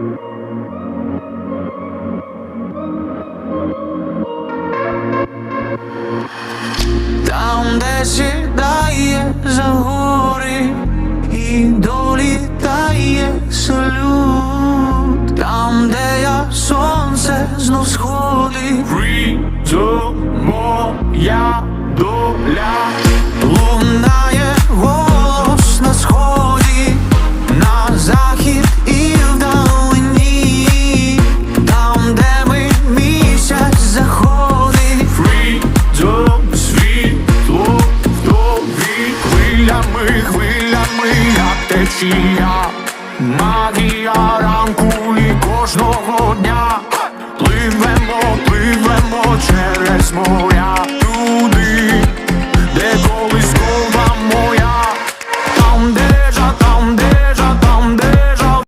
Там, де сідає за гори і долітає салют, там, де я сонце знов сходить, Freedom, моя доля хвилями, хвилями, як течія, магія ранку і кожного дня. Пливемо, пливемо через море